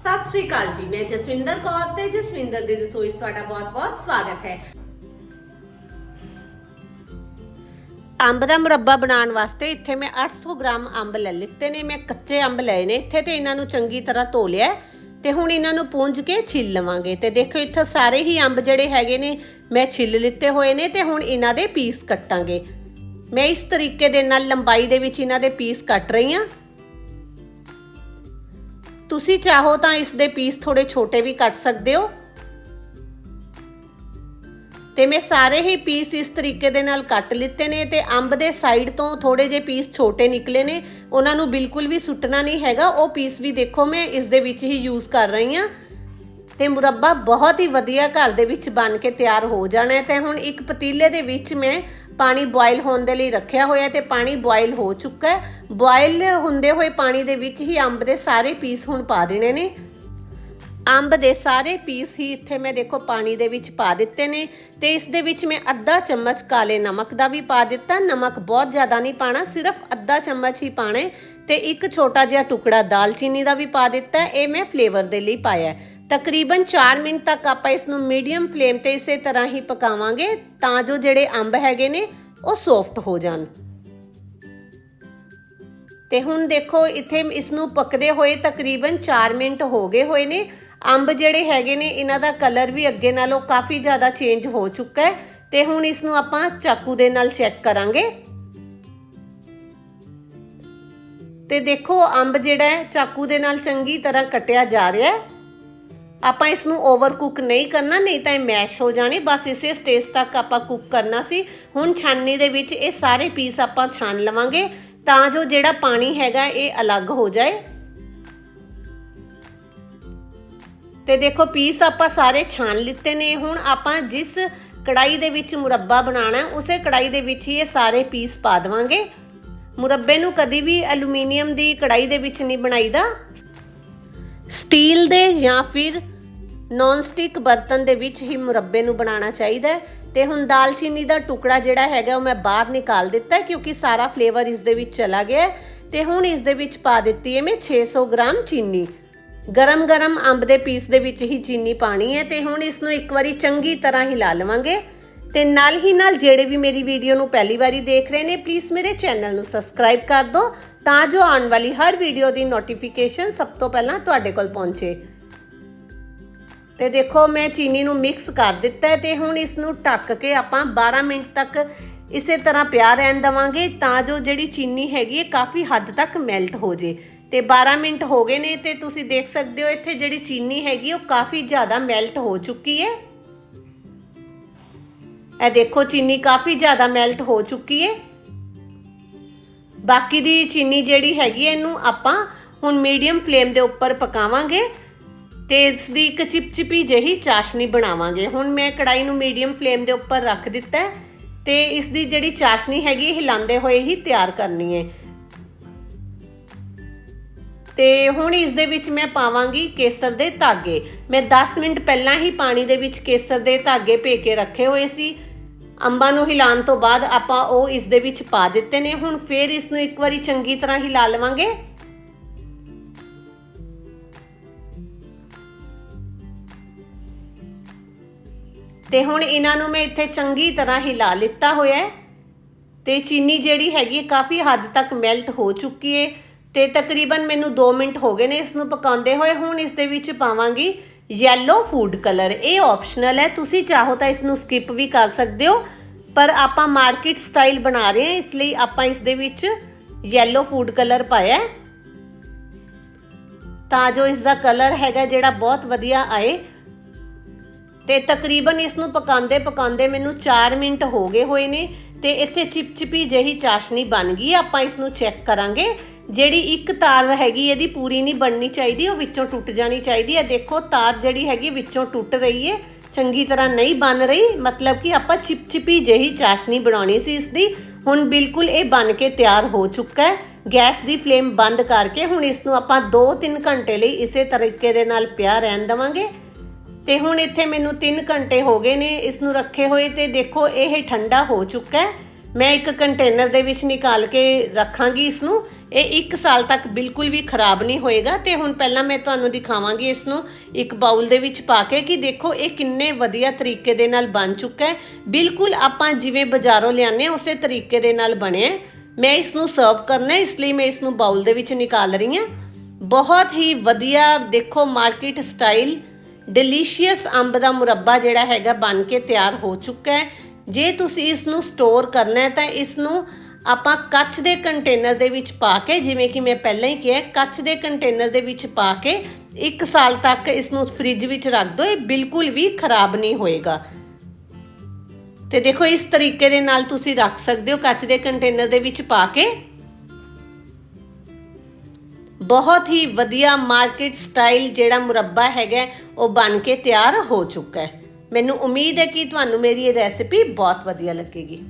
ਸਤਿ ਸ਼੍ਰੀ ਅਕਾਲ ਜੀ, ਮੈਂ ਜਸਵਿੰਦਰ ਕੌਰ ਤੇ ਜਸਵਿੰਦਰ ਦੀ ਰਸੋਈ 'ਚ ਤੁਹਾਡਾ ਬਹੁਤ-ਬਹੁਤ ਸਵਾਗਤ ਹੈ। ਅੰਬ ਦਾ ਮੁਰੱਬਾ ਬਣਾਉਣ ਵਾਸਤੇ ਇੱਥੇ ਮੈਂ 800 ਗ੍ਰਾਮ ਅੰਬ ਲੈ ਲਿੱਤੇ ਨੇ, ਮੈਂ ਕੱਚੇ ਅੰਬ ਲਏ ਨੇ ਇੱਥੇ ਤੇ ਇਹਨਾਂ ਨੂੰ ਚੰਗੀ ਤਰ੍ਹਾਂ ਧੋ ਲਿਆ ਹੈ ਤੇ ਹੁਣ ਇਹਨਾਂ ਨੂੰ ਪੂੰਝ ਕੇ ਛਿੱਲ ਲਵਾਂਗੇ ਤੇ ਦੇਖੋ ਇੱਥੇ ਸਾਰੇ ਹੀ ਅੰਬ ਜਿਹੜੇ ਹੈਗੇ ਨੇ, ਮੈਂ ਛਿੱਲ ਲਿੱਤੇ ਹੋਏ ਨੇ ਤੇ ਹੁਣ ਇਹਨਾਂ ਦੇ ਪੀਸ ਕੱਟਾਂਗੇ। ਮੈਂ ਇਸ ਤਰੀਕੇ ਦੇ ਨਾਲ ਲੰਬਾਈ ਦੇ ਵਿੱਚ ਇਹਨਾਂ ਦੇ ਪੀਸ ਕੱਟ ਰਹੀ ਹਾਂ। ਤੁਸੀਂ ਚਾਹੋ ਤਾਂ ਇਸ ਦੇ ਪੀਸ ਥੋੜੇ ਛੋਟੇ ਵੀ ਕੱਟ ਸਕਦੇ ਹੋ। ਤੇ ਮੈਂ ਸਾਰੇ ਹੀ ਪੀਸ ਇਸ ਤਰੀਕੇ ਦੇ ਨਾਲ ਕੱਟ ਲਿੱਤੇ ਨੇ ਤੇ ਅੰਬ ਦੇ ਸਾਈਡ ਤੋਂ ਥੋੜੇ ਜਿਹੇ ਪੀਸ ਛੋਟੇ ਨਿਕਲੇ ਨੇ। ਉਹਨਾਂ ਨੂੰ ਬਿਲਕੁਲ ਵੀ ਸੁੱਟਣਾ ਨਹੀਂ ਹੈਗਾ। ਉਹ ਪੀਸ ਵੀ ਦੇਖੋ ਮੈਂ ਇਸ ਦੇ ਵਿੱਚ ਹੀ ਯੂਜ਼ ਕਰ ਰਹੀ ਹਾਂ। ਤੇ ਮੁਰੱਬਾ ਬਹੁਤ ਹੀ ਵਧੀਆ ਘਰ ਦੇ ਵਿੱਚ ਬਣ ਕੇ ਤਿਆਰ ਹੋ ਜਾਣਾ ਹੈ। ਤੇ ਹੁਣ ਇੱਕ ਪਤੀਲੇ ਦੇ ਵਿੱਚ ਮੈਂ ਪਾਣੀ ਬੋਇਲ ਹੋਣ ਦੇ ਲਈ ਰੱਖਿਆ ਹੋਇਆ ਤੇ ਪਾਣੀ ਬੋਇਲ ਹੋ ਚੁੱਕਾ ਹੈ। ਬੋਇਲ ਹੁੰਦੇ ਹੋਏ ਪਾਣੀ ਦੇ ਵਿੱਚ ਹੀ ਅੰਬ ਦੇ ਸਾਰੇ ਪੀਸ ਹੁਣ ਪਾ ਦੇਣੇ ਨੇ। ਅੰਬ ਦੇ ਸਾਰੇ ਪੀਸ ਹੀ ਇੱਥੇ ਮੈਂ ਦੇਖੋ ਪਾਣੀ ਦੇ ਵਿੱਚ ਪਾ ਦਿੱਤੇ ਨੇ ਤੇ ਇਸ ਦੇ ਵਿੱਚ ਮੈਂ ਅੱਧਾ ਚਮਚ ਕਾਲੇ ਨਮਕ ਦਾ ਵੀ ਪਾ ਦਿੱਤਾ। ਨਮਕ ਬਹੁਤ ਜ਼ਿਆਦਾ ਨਹੀਂ ਪਾਣਾ, ਸਿਰਫ ਅੱਧਾ ਚਮਚ ਹੀ ਪਾਣਾ ਹੈ ਤੇ ਇੱਕ ਛੋਟਾ ਜਿਹਾ ਟੁਕੜਾ ਦਾਲਚੀਨੀ ਦਾ ਵੀ ਪਾ ਦਿੱਤਾ। ਇਹ ਮੈਂ ਫਲੇਵਰ ਦੇ ਲਈ ਪਾਇਆ ਤਕਰੀਬਨ 4 ਮਿੰਟ ਤੱਕ ਆਪਾਂ ਇਸ ਨੂੰ ਮੀਡੀਅਮ ਫਲੇਮ ਤੇ ਇਸੇ ਤਰ੍ਹਾਂ ਹੀ ਪਕਾਵਾਂਗੇ ਤਾਂ ਜੋ ਜਿਹੜੇ ਅੰਬ ਹੈਗੇ ਨੇ, ਉਹ ਸੌਫਟ ਹੋ ਜਾਣ। ਤੇ ਹੁਣ ਦੇਖੋ, ਇੱਥੇ ਇਸ ਨੂੰ ਪੱਕਦੇ ਹੋਏ ਤਕਰੀਬਨ 4 ਮਿੰਟ ਹੋ ਗਏ ਹੋਏ ਨੇ। ਅੰਬ ਜਿਹੜੇ ਹੈਗੇ ਨੇ, ਇਹਨਾਂ ਦਾ ਕਲਰ ਵੀ ਅੱਗੇ ਨਾਲੋਂ ਕਾਫੀ ਜ਼ਿਆਦਾ ਚੇਂਜ ਹੋ ਚੁੱਕਾ ਹੈ। ਤੇ ਹੁਣ ਇਸ ਨੂੰ ਆਪਾਂ ਚਾਕੂ ਦੇ ਨਾਲ ਚੈੱਕ ਕਰਾਂਗੇ। ਤੇ ਦੇਖੋ, ਅੰਬ ਜਿਹੜਾ ਚਾਕੂ ਦੇ ਨਾਲ ਚੰਗੀ ਤਰ੍ਹਾਂ ਕੱਟਿਆ ਜਾ ਰਿਹਾ ਹੈ। ਆਪਾਂ ਇਸ ਨੂੰ ਓਵਰ ਕੁੱਕ ਨਹੀਂ ਕਰਨਾ, ਨਹੀਂ ਤਾਂ ਇਹ ਮੈਸ਼ ਹੋ ਜਾਣੇ। ਬਸ ਇਸੇ ਸਟੇਜ ਤੱਕ ਆਪਾਂ ਕੁੱਕ ਕਰਨਾ ਸੀ। ਹੁਣ ਛਾਨਣੀ ਦੇ ਵਿੱਚ ਇਹ ਸਾਰੇ ਪੀਸ ਆਪਾਂ ਛਾਨ ਲਵਾਂਗੇ ਤਾਂ ਜੋ ਜਿਹੜਾ ਪਾਣੀ ਹੈਗਾ ਇਹ ਅਲੱਗ ਹੋ ਜਾਏ। ਤੇ ਦੇਖੋ ਪੀਸ ਆਪਾਂ ਸਾਰੇ ਛਾਨ ਲਿੱਤੇ ਨੇ। ਹੁਣ ਆਪਾਂ ਜਿਸ ਕੜਾਈ ਦੇ ਵਿੱਚ ਮੁਰੱਬਾ ਬਣਾਉਣਾ, ਉਸੇ ਕੜਾਈ ਦੇ ਵਿੱਚ ਹੀ ਇਹ ਸਾਰੇ ਪੀਸ ਪਾ ਦੇਵਾਂਗੇ। ਮੁਰੱਬੇ ਨੂੰ ਕਦੀ ਵੀ ਐਲੂਮੀਨੀਅਮ ਦੀ ਕੜਾਈ ਦੇ ਵਿੱਚ ਨਹੀਂ ਬਣਾਈਦਾ। ਸਟੀਲ ਦੇ ਜਾਂ ਫਿਰ ਨੌਨ ਸਟਿਕ ਬਰਤਨ ਦੇ ਵਿੱਚ ਹੀ ਮੁਰੱਬੇ ਨੂੰ ਬਣਾਉਣਾ ਚਾਹੀਦਾ ਹੈ। ਤੇ ਹੁਣ ਦਾਲਚੀਨੀ ਦਾ ਟੁਕੜਾ ਜਿਹੜਾ ਹੈਗਾ ਉਹ ਮੈਂ ਬਾਹਰ ਨਿਕਾਲ ਦਿੱਤਾ ਕਿਉਂਕਿ ਸਾਰਾ ਫਲੇਵਰ ਇਸ ਦੇ ਵਿੱਚ ਚਲਾ ਗਿਆ ਹੈ। ਤੇ ਹੁਣ ਇਸ ਦੇ ਵਿੱਚ ਪਾ ਦਿੱਤੀ ਹੈ ਮੈਂ 600 ਗ੍ਰਾਮ ਚੀਨੀ। ਗਰਮ ਗਰਮ ਅੰਬ ਦੇ ਪੀਸ ਦੇ ਵਿੱਚ ਹੀ ਚੀਨੀ ਪਾਣੀ ਹੈ ਤੇ ਹੁਣ ਇਸ ਨੂੰ ਇੱਕ ਵਾਰੀ ਚੰਗੀ ਤਰ੍ਹਾਂ ਹਿਲਾ ਲਵਾਂਗੇ। ਤੇ ਨਾਲ ਹੀ ਨਾਲ ਜਿਹੜੇ ਵੀ ਮੇਰੀ ਵੀਡੀਓ ਨੂੰ ਪਹਿਲੀ ਵਾਰੀ ਦੇਖ ਰਹੇ ਨੇ ਪਲੀਜ਼ ਮੇਰੇ ਚੈਨਲ ਨੂੰ ਸਬਸਕ੍ਰਾਈਬ ਕਰ ਦਿਓ ਤਾਂ ਜੋ ਆਉਣ ਵਾਲੀ ਹਰ ਵੀਡੀਓ ਦੀ ਨੋਟੀਫਿਕੇਸ਼ਨ ਸਭ ਤੋਂ ਪਹਿਲਾਂ ਤੁਹਾਡੇ ਕੋਲ ਪਹੁੰਚੇ। ਤੇ ਦੇਖੋ, ਮੈਂ ਚੀਨੀ ਨੂੰ ਮਿਕਸ ਕਰ ਦਿੱਤਾ ਹੈ ਤੇ ਹੁਣ ਇਸ ਨੂੰ ਢੱਕ ਕੇ ਆਪਾਂ 12 ਮਿੰਟ ਤੱਕ ਇਸੇ ਤਰ੍ਹਾਂ ਪਿਆ ਰਹਿਣ ਦਵਾਂਗੇ ਤਾਂ ਜੋ ਜਿਹੜੀ ਚੀਨੀ ਹੈਗੀ ਹੈ ਕਾਫੀ ਹੱਦ ਤੱਕ ਮੈਲਟ ਹੋ ਜੇ। ਤੇ 12 ਮਿੰਟ ਹੋ ਗਏ ਨੇ ਤੇ ਤੁਸੀਂ ਦੇਖ ਸਕਦੇ ਹੋ ਇੱਥੇ ਜਿਹੜੀ ਚੀਨੀ ਹੈਗੀ ਉਹ ਕਾਫੀ ਜ਼ਿਆਦਾ ਮੈਲਟ ਹੋ ਚੁੱਕੀ ਹੈ। ਇਹ ਦੇਖੋ, ਚੀਨੀ ਕਾਫੀ ਜ਼ਿਆਦਾ ਮੈਲਟ ਹੋ ਚੁੱਕੀ ਹੈ। ਬਾਕੀ ਦੀ ਚੀਨੀ ਜਿਹੜੀ ਹੈਗੀ ਹੈ ਇਹਨੂੰ ਆਪਾਂ ਹੁਣ ਮੀਡੀਅਮ ਫਲੇਮ ਦੇ ਉੱਪਰ ਪਕਾਵਾਂਗੇ। ਤੇ ਇਸ ਦੀ ਇੱਕ ਚਿਪਚਿਪੀ ਜਿਹੀ ਚਾਸ਼ਨੀ ਬਣਾਵਾਂਗੇ। ਹੁਣ ਮੈਂ ਕੜਾਈ ਨੂੰ ਮੀਡੀਅਮ ਫਲੇਮ ਦੇ ਉੱਪਰ ਰੱਖ ਦਿੱਤਾ ਹੈ ਤੇ ਇਸ ਦੀ ਜਿਹੜੀ ਚਾਸ਼ਨੀ ਹੈਗੀ ਹਿਲਾਉਂਦੇ ਹੋਏ ਹੀ ਤਿਆਰ ਕਰਨੀ ਹੈ। ਤੇ ਹੁਣ ਇਸ ਦੇ ਵਿੱਚ ਮੈਂ ਪਾਵਾਂਗੀ ਕੇਸਰ ਦੇ ਧਾਗੇ। ਮੈਂ 10 ਮਿੰਟ ਪਹਿਲਾਂ ਹੀ ਪਾਣੀ ਦੇ ਵਿੱਚ ਕੇਸਰ ਦੇ ਧਾਗੇ ਭੇ ਕੇ ਰੱਖੇ ਹੋਏ ਸੀ। ਅੰਬਾਂ ਨੂੰ ਹਿਲਾਉਣ ਤੋਂ ਬਾਅਦ ਆਪਾਂ ਉਹ ਇਸ ਦੇ ਵਿੱਚ ਪਾ ਦਿੱਤੇ ਨੇ। ਹੁਣ ਫੇਰ ਇਸ ਨੂੰ ਇੱਕ ਵਾਰੀ ਚੰਗੀ ਤਰ੍ਹਾਂ ਹਿਲਾ ਲਵਾਂਗੇ। ਤੇ ਹੁਣ ਇਹਨਾਂ ਨੂੰ ਮੈਂ ਇੱਥੇ ਚੰਗੀ ਤਰ੍ਹਾਂ ਹਿਲਾ ਲਿੱਤਾ ਹੋਇਆ ਹੈ। ਤੇ ਚੀਨੀ ਜਿਹੜੀ ਹੈਗੀ ਹੈ, ਕਾਫੀ ਹੱਦ ਤੱਕ ਮੈਲਟ ਹੋ ਚੁੱਕੀ ਹੈ। ਤੇ ਤਕਰੀਬਨ ਮੈਨੂੰ 2 ਮਿੰਟ ਹੋ ਗਏ ਨੇ ਇਸ ਨੂੰ ਪਕਾਉਂਦੇ ਹੋਏ। ਹੁਣ ਇਸ ਦੇ ਵਿੱਚ ਪਾਵਾਂਗੀ ਯੈਲੋ ਫੂਡ ਕਲਰ ਇਹ ਆਪਸ਼ਨਲ ਹੈ। ਤੁਸੀਂ ਚਾਹੋ ਤਾਂ ਇਸ ਨੂੰ ਸਕਿਪ ਵੀ ਕਰ ਸਕਦੇ ਹੋ। ਪਰ ਆਪਾਂ ਮਾਰਕੀਟ ਸਟਾਈਲ ਬਣਾ ਰਹੇ ਹਾਂ, ਇਸ ਲਈ ਆਪਾਂ ਇਸ ਦੇ ਵਿੱਚ ਯੈਲੋ ਫੂਡ ਕਲਰ ਪਾਇਆ ਹੈ। ਤਾਂ ਜੋ ਇਸ ਦਾ ਕਲਰ ਹੈਗਾ ਜਿਹੜਾ ਬਹੁਤ ਵਧੀਆ ਆਏ। ਤੇ ਤਕਰੀਬਨ ਇਸ ਨੂੰ ਪਕਾਉਂਦੇ ਪਕਾਉਂਦੇ ਮੈਨੂੰ 4 ਮਿੰਟ ਹੋ ਗਏ ਹੋਏ ਨੇ ਤੇ ਇੱਥੇ ਚਿਪਚਿਪੀ ਜਿਹੀ ਚਾਸ਼ਨੀ ਬਣ ਗਈ ਆਪਾਂ ਇਸ ਨੂੰ ਚੈੱਕ ਕਰਾਂਗੇ। ਜਿਹੜੀ ਇੱਕ ਤਾਰ ਹੈਗੀ, ਇਹਦੀ ਪੂਰੀ ਨਹੀਂ ਬਣਨੀ ਚਾਹੀਦੀ, ਉਹ ਵਿੱਚੋਂ ਟੁੱਟ ਜਾਣੀ ਚਾਹੀਦੀ ਹੈ ਦੇਖੋ, ਤਾਰ ਜਿਹੜੀ ਹੈਗੀ ਵਿੱਚੋਂ ਟੁੱਟ ਰਹੀ ਹੈ ਚੰਗੀ ਤਰ੍ਹਾਂ ਨਹੀਂ ਬਣ ਰਹੀ, ਮਤਲਬ ਕਿ ਆਪਾਂ ਚਿਪਚਿਪੀ ਜਿਹੀ ਚਾਸ਼ਨੀ ਬਣਾਉਣੀ ਸੀ ਇਸ ਦੀ ਹੁਣ ਬਿਲਕੁਲ ਇਹ ਬਣ ਕੇ ਤਿਆਰ ਹੋ ਚੁੱਕਾ ਹੈ। ਗੈਸ ਦੀ ਫਲੇਮ ਬੰਦ ਕਰਕੇ ਹੁਣ ਇਸ ਨੂੰ ਆਪਾਂ 2-3 ਘੰਟੇ ਲਈ ਇਸੇ ਤਰੀਕੇ ਦੇ ਨਾਲ ਪਿਆ ਰਹਿਣ ਦਵਾਂਗੇ। ਤੇ ਹੁਣ ਇੱਥੇ ਮੈਨੂੰ 3 ਘੰਟੇ ਹੋ ਗਏ ਨੇ ਇਸ ਨੂੰ ਰੱਖੇ ਹੋਏ ਤੇ ਦੇਖੋ ਇਹ ਠੰਡਾ ਹੋ ਚੁੱਕਾ ਹੈ। ਮੈਂ ਇੱਕ ਕੰਟੇਨਰ ਦੇ ਵਿੱਚ ਨਿਕਾਲ ਕੇ ਰੱਖਾਂਗੀ ਇਸ ਨੂੰ ਇਹ 1 ਸਾਲ ਤੱਕ ਬਿਲਕੁਲ ਵੀ ਖਰਾਬ ਨਹੀਂ ਹੋਏਗਾ ਤੇ ਹੁਣ ਪਹਿਲਾਂ ਮੈਂ ਤੁਹਾਨੂੰ ਦਿਖਾਵਾਂਗੀ ਇਸ ਨੂੰ ਇੱਕ ਬਾਉਲ ਦੇ ਵਿੱਚ ਪਾ ਕੇ ਕਿ ਦੇਖੋ ਇਹ ਕਿੰਨੇ ਵਧੀਆ ਤਰੀਕੇ ਦੇ ਨਾਲ ਬਣ ਚੁੱਕਾ ਹੈ। ਬਿਲਕੁਲ ਆਪਾਂ ਜਿਵੇਂ ਬਾਜ਼ਾਰੋਂ ਲਿਆਨੇ ਹਾਂ, ਉਸੇ ਤਰੀਕੇ ਦੇ ਨਾਲ ਬਣਿਆ ਮੈਂ ਇਸ ਨੂੰ ਸਰਵ ਕਰਨਾ ਇਸ ਲਈ ਮੈਂ ਇਸ ਨੂੰ ਬਾਉਲ ਦੇ ਵਿੱਚ ਨਿਕਾਲ ਰਹੀ ਹਾਂ। ਬਹੁਤ ਹੀ ਵਧੀਆ ਦੇਖੋ ਮਾਰਕੀਟ ਸਟਾਈਲ ਡਿਲੀਸ਼ੀਅਸ ਅੰਬ ਦਾ ਮੁਰੱਬਾ ਜਿਹੜਾ ਹੈਗਾ ਬਣ ਕੇ ਤਿਆਰ ਹੋ ਚੁੱਕਾ ਹੈ। ਜੇ ਤੁਸੀਂ ਇਸ ਨੂੰ ਸਟੋਰ ਕਰਨਾ ਹੈ ਤਾਂ ਇਸ ਨੂੰ ਆਪਾਂ ਕੱਚ ਦੇ ਕੰਟੇਨਰ ਦੇ ਵਿੱਚ ਪਾ ਕੇ, ਜਿਵੇਂ ਕਿ ਮੈਂ ਪਹਿਲਾਂ ਹੀ ਕਿਹਾ, ਕੱਚ ਦੇ ਕੰਟੇਨਰ ਦੇ ਵਿੱਚ ਪਾ ਕੇ 1 ਸਾਲ ਤੱਕ ਇਸ ਨੂੰ ਫ੍ਰਿਜ ਵਿੱਚ ਰੱਖ ਦਿਓ, ਇਹ ਬਿਲਕੁਲ ਵੀ ਖਰਾਬ ਨਹੀਂ ਹੋਏਗਾ। ਤੇ ਦੇਖੋ, ਇਸ ਤਰੀਕੇ ਦੇ ਨਾਲ ਤੁਸੀਂ ਰੱਖ ਸਕਦੇ ਹੋ ਕੱਚ ਦੇ ਕੰਟੇਨਰ ਦੇ ਵਿੱਚ ਪਾ ਕੇ। ਬਹੁਤ ਹੀ ਵਧੀਆ ਮਾਰਕੀਟ ਸਟਾਈਲ ਜਿਹੜਾ ਮੁਰੱਬਾ ਹੈਗਾ, ਉਹ ਬਣ ਕੇ ਤਿਆਰ ਹੋ ਚੁੱਕਾ ਹੈ। ਮੈਨੂੰ ਉਮੀਦ ਹੈ ਕਿ ਤੁਹਾਨੂੰ ਮੇਰੀ ਇਹ ਰੈਸਿਪੀ ਬਹੁਤ ਵਧੀਆ ਲੱਗੇਗੀ।